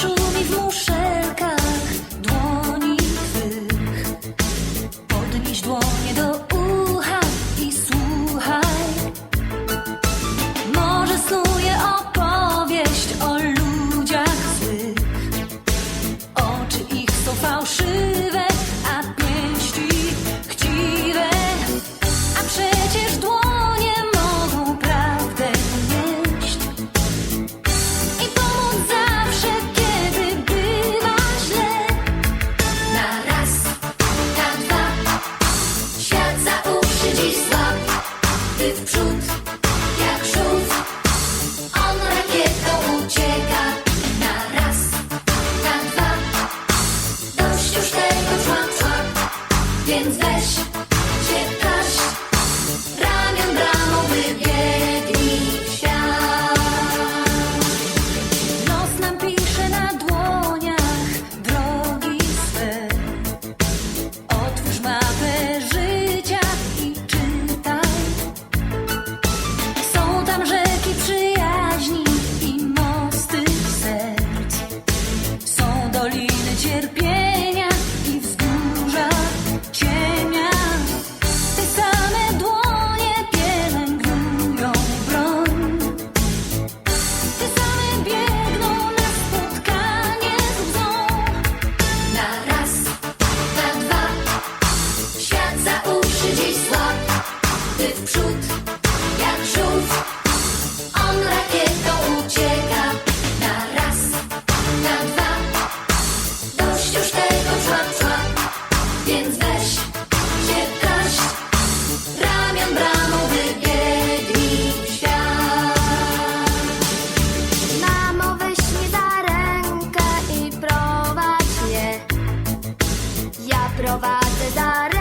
szumi w muszelkach. Ти в cierpi. prowadzę za